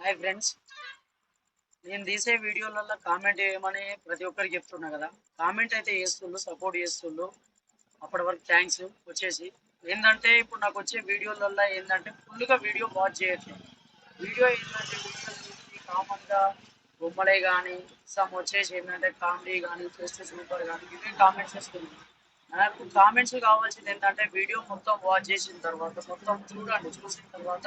Hi friends నేను తీసే వీడియోలలో కామెంట్ చేయమని ప్రతి ఒక్కరికి చెప్తున్నా కదా. కామెంట్ అయితే చేస్తుండ్రు సపోర్ట్ చేస్తుండ్రు అప్పటి వరకు థ్యాంక్స్ వచ్చేసి. ఏంటంటే ఇప్పుడు నాకు వచ్చే వీడియోలలో ఏంటంటే ఫుల్గా వీడియో వాచ్ చేయట్లేదు వీడియో ఏంటంటే వీడియో చూసి కామన్గా బొమ్మలే కానీ సమ్ వచ్చేసి ఏంటంటే కామెడీ కానీ చేస్తే సూపర్ కానీ ఇవే కామెంట్స్ వస్తుంది నాకు కామెంట్స్ కావాల్సింది ఏంటంటే వీడియో మొత్తం వాచ్ చేసిన తర్వాత మొత్తం చూడండి చూసిన తర్వాత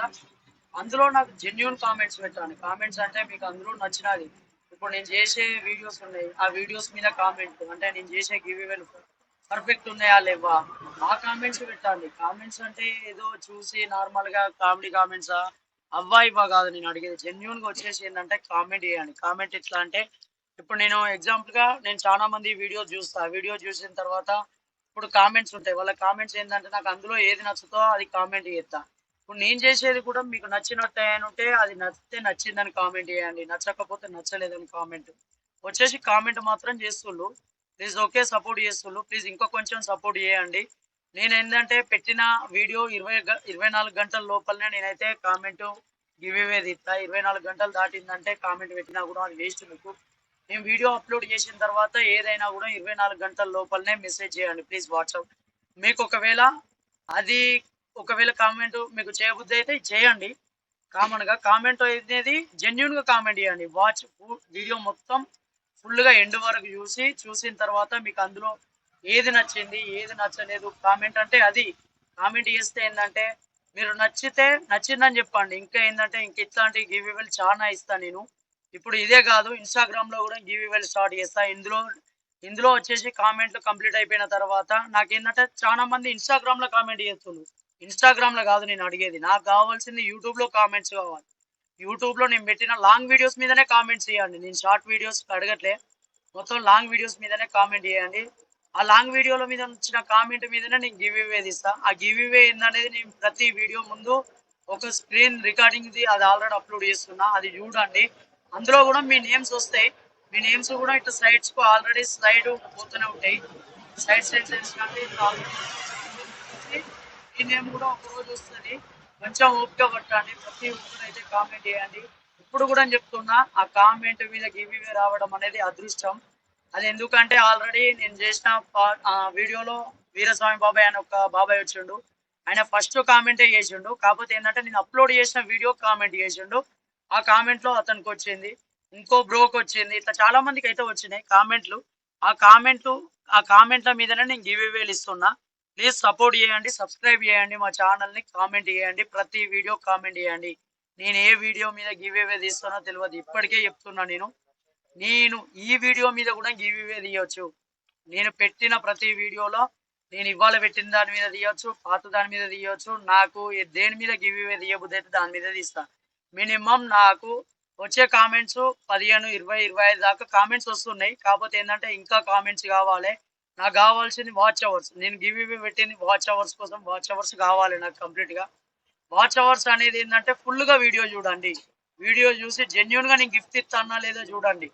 అందులో నాకు జెన్యున్ కామెంట్స్ పెట్టాను కామెంట్స్ అంటే మీకు అందులో నచ్చినది. ఇప్పుడు నేను చేసే వీడియోస్ ఉన్నాయి. ఆ వీడియోస్ మీద కామెంట్ అంటే నేను చేసే గివ్ పర్ఫెక్ట్ ఉన్నాయా లేవా? ఆ కామెంట్స్ పెట్టాలి కామెంట్స్ అంటే ఏదో చూసి నార్మల్గా కామెడీ కామెంట్సా అవ్వా ఇవ్వ కాదు నేను అడిగేది. జెన్యున్గా వచ్చేసి ఏంటంటే కామెంట్ చేయాలి కామెంట్ ఎట్లా అంటే ఇప్పుడు నేను ఎగ్జాంపుల్గా నేను చాలా మంది వీడియో చూస్తా. వీడియో చూసిన తర్వాత ఇప్పుడు కామెంట్స్ ఉంటాయి. వాళ్ళ కామెంట్స్ ఏంటంటే నాకు అందులో ఏది నచ్చుతో అది కామెంట్ చేస్తా. ఇప్పుడు నేను చేసేది కూడా మీకు నచ్చినట్టు అని ఉంటే అది నచ్చితే నచ్చిందని కామెంట్ చేయండి. నచ్చకపోతే నచ్చలేదని కామెంట్ వచ్చేసి కామెంట్ మాత్రం చేస్తుళ్ళు. ప్లీజ్ ఓకే సపోర్ట్ చేస్తుళ్ళు. ప్లీజ్ ఇంకా కొంచెం సపోర్ట్ చేయండి. నేను ఏంటంటే పెట్టిన వీడియో ఇరవై గ- ఇరవై నాలుగు గంటల లోపలనే నేనైతే కామెంట్ గివ్ ఇవే ఇరవై నాలుగు గంటలు దాటిందంటే కామెంట్ పెట్టినా కూడా అది వేస్ట్ మీకు. నేను వీడియో అప్లోడ్ చేసిన తర్వాత ఏదైనా కూడా ఇరవై నాలుగు గంటల లోపలనే మెసేజ్ చేయండి. ప్లీజ్ వాట్సాప్ మీకు ఒకవేళ అది ఒకవేళ కామెంట్ మీకు చేయబుద్ధి అయితే చేయండి. కామన్గా కామెంట్ అనేది జెన్యున్గా కామెంట్ చేయండి. వాచ్ వీడియో మొత్తం ఫుల్గా ఎండ్ వరకు చూసి చూసిన తర్వాత మీకు అందులో ఏది నచ్చింది ఏది నచ్చలేదు కామెంట్ అంటే అది. కామెంట్ చేస్తే ఏంటంటే మీరు నచ్చితే నచ్చిందని చెప్పండి. ఇంకా ఏంటంటే ఇంక ఇట్లాంటి గివ్ చాలా ఇస్తాను నేను. ఇప్పుడు ఇదే కాదు ఇన్స్టాగ్రామ్లో కూడా గివ్ స్టార్ట్ చేస్తా. ఇందులో ఇందులో వచ్చేసి కామెంట్లు కంప్లీట్ అయిపోయిన తర్వాత నాకేంటంటే చాలా మంది ఇన్స్టాగ్రామ్లో కామెంట్ చేస్తున్నారు ఇన్స్టాగ్రామ్లో కాదు నేను అడిగేది నాకు కావాల్సింది యూట్యూబ్లో కామెంట్స్ కావాలి యూట్యూబ్లో నేను పెట్టిన లాంగ్ వీడియోస్ మీదనే కామెంట్స్ చేయండి నేను షార్ట్ వీడియోస్ అడగట్లే మొత్తం లాంగ్ వీడియోస్ మీదనే కామెంట్ చేయండి ఆ లాంగ్ వీడియోల మీద వచ్చిన కామెంట్ మీదనే నేను గివ్ ఇవే ఇస్తా ఆ గివ్ ఇవే ఏందనేది నేను ప్రతి వీడియో ముందు ఒక స్క్రీన్ రికార్డింగ్ది అది ఆల్రెడీ అప్లోడ్ చేస్తున్నా అది చూడండి అందులో కూడా మీ నేమ్స్ వస్తాయి మీ నేమ్స్ కూడా ఇట్లా సైడ్స్కు ఆల్రెడీ స్లైడ్ పోతూనే ఉంటాయి సైడ్ సైడ్ సైడ్స్ కానీ ఈ కూడా ఒక రోజు వస్తుంది. కొంచెం ఓపిక పట్టండి. ప్రతి ఒక్కరు అయితే కామెంట్ చేయండి. ఇప్పుడు కూడా నేను చెప్తున్నా ఆ కామెంట్ మీద గివ్ రావడం అనేది అదృష్టం. అది ఎందుకంటే ఆల్రెడీ నేను చేసిన ఆ వీడియోలో వీరస్వామి బాబాయ్ అని ఒక బాబాయ్ వచ్చిండు. ఆయన ఫస్ట్ కామెంటే చేసిండు. కాకపోతే ఏంటంటే నేను అప్లోడ్ చేసిన వీడియో కామెంట్ చేసిండు. ఆ కామెంట్లో అతనికి వచ్చింది. ఇంకో బ్రోకి వచ్చింది. ఇట్లా చాలా మందికి అయితే వచ్చినాయి కామెంట్లు. ఆ కామెంట్లు ఆ కామెంట్ల మీదనే నేను గివ్ ఇవేలు ఇస్తున్నా. ప్లీజ్ సపోర్ట్ చేయండి సబ్స్క్రైబ్ చేయండి మా ఛానల్ని కామెంట్ చేయండి ప్రతి వీడియో కామెంట్ చేయండి. నేను ఏ వీడియో మీద గివ్ ఇవే తీస్తానో తెలియదు. ఇప్పటికే చెప్తున్నా నేను. నేను ఈ వీడియో మీద కూడా గివ్ ఇవే తీయవచ్చు నేను పెట్టిన ప్రతి వీడియోలో నేను ఇవాళ పెట్టిన దాని మీద తీయొచ్చు పాత దాని మీద తీయవచ్చు నాకు దేని మీద గివ్ ఇవే తీయబుద్ధి అయితే దాని మీద తీస్తా. మినిమం నాకు వచ్చే కామెంట్స్ పదిహేను ఇరవై ఇరవై ఐదు దాకా కామెంట్స్ వస్తున్నాయి. కాకపోతే ఏంటంటే ఇంకా కామెంట్స్ కావాలి. నాకు కావాల్సింది వాచ్ అవర్స్ నేను గివ్ ఇవే పెట్టింది వాచ్ అవర్స్ కోసం వాచ్ అవర్స్ కావాలి నాకు కంప్లీట్గా. వాచ్ అవర్స్ అనేది ఏంటంటే ఫుల్గా వీడియో చూడండి. వీడియో చూసి జెన్యున్గా నేను గిఫ్ట్ ఇస్తానా లేదో చూడండి.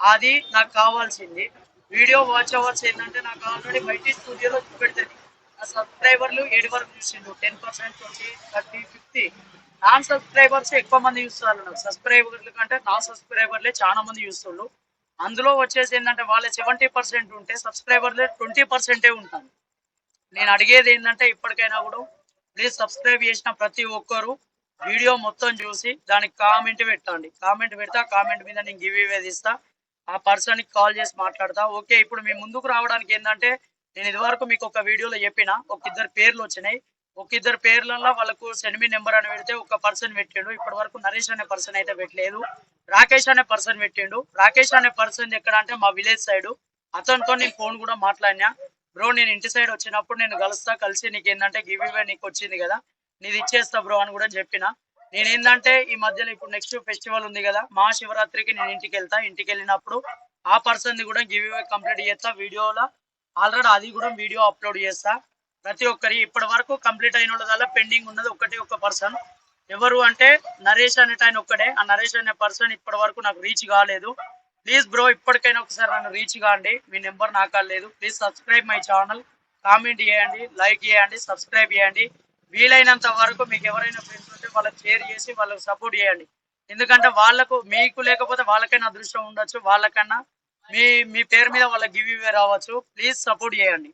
అది నాకు కావాల్సింది. వీడియో వాచ్ అవర్స్ ఏంటంటే నాకు ఆల్రెడీ బయట స్టూడియోలో చూపెడుతుంది నా సబ్స్క్రైబర్లు ఏడు వరకు చూసిండు ten percent twenty thirty fifty. Non subscribers ఎక్కువ మంది చూస్తారు నాకు. సబ్స్క్రైబర్ల కంటే నా సబ్స్క్రైబర్లే చాలా మంది చూస్తుండ్రు. అందులో వచ్చేసి ఏంటంటే వాళ్ళ సెవెంటీ పర్సెంట్ ఉంటే సబ్స్క్రైబర్లే ట్వంటీ పర్సెంటే ఉంటాను నేను అడిగేది ఏంటంటే ఇప్పటికైనా కూడా ప్లీజ్ సబ్స్క్రైబ్ చేసిన ప్రతి ఒక్కరు వీడియో మొత్తం చూసి దానికి కామెంట్ పెట్టండి. కామెంట్ పెడతా కామెంట్ మీద నేను గివ్ ఇవేది ఇస్తా ఆ పర్సన్కి కాల్ చేసి మాట్లాడతా. ఓకే ఇప్పుడు మీ ముందుకు రావడానికి ఏంటంటే నేను ఇదివరకు మీకు ఒక వీడియోలో చెప్పిన ఒక ఇద్దరు పేర్లు వచ్చినాయి. ఒక ఇద్దరు పేర్లలో వాళ్ళకు సెనిమి నెంబర్ అని పెడితే ఒక పర్సన్ పెట్టాడు. ఇప్పటి వరకు నరేష్ అనే పర్సన్ అయితే పెట్టలేదు. రాకేష్ అనే పర్సన్ పెట్టిండు. రాకేష్ అనే పర్సన్ ఎక్కడ అంటే మా విలేజ్ సైడ్. అతనితో నేను ఫోన్ కూడా మాట్లాడినా. బ్రో నేను ఇంటి సైడ్ వచ్చినప్పుడు నేను కలుస్తా కలిసి నీకు ఏంటంటే గివ్ ఇవే నీకు వచ్చింది కదా. నీది ఇచ్చేస్తా బ్రో అని కూడా చెప్పిన. నేను ఏంటంటే ఈ మధ్యలో ఇప్పుడు నెక్స్ట్ ఫెస్టివల్ ఉంది కదా మహాశివరాత్రికి నేను ఇంటికి వెళ్తా. ఇంటికి వెళ్ళినప్పుడు ఆ పర్సన్ ది కూడా గివ్ ఇవే కంప్లీట్ చేస్తా వీడియోలో. ఆల్రెడీ అది కూడా వీడియో అప్లోడ్ చేస్తా. ప్రతి ఒక్కరి ఇప్పటి వరకు కంప్లీట్ అయిన వాళ్ళ పెండింగ్ ఉన్నది ఒకటి ఒక పర్సన్. ఎవరు అంటే నరేష్ అనేట ఆయన ఒక్కడే. ఆ నరేష్ అనే పర్సన్ ఇప్పటి వరకు నాకు రీచ్ కాలేదు. ప్లీజ్ బ్రో ఇప్పటికైనా ఒకసారి నన్ను రీచ్ కాండి. మీ నెంబర్ నాకు లేదు. Please subscribe my channel comment చేయండి లైక్ చేయండి సబ్స్క్రైబ్ చేయండి. వీలైనంత వరకు మీకు ఎవరైనా ఫ్రెండ్స్ ఉంటే వాళ్ళకి షేర్ చేసి వాళ్ళకి సపోర్ట్ చేయండి. ఎందుకంటే వాళ్ళకు మీకు లేకపోతే వాళ్ళకైనా అదృష్టం ఉండొచ్చు. వాళ్ళకన్నా మీ మీ పేరు మీద వాళ్ళకి గివ్ ఇవే రావచ్చు. ప్లీజ్ సపోర్ట్ చేయండి.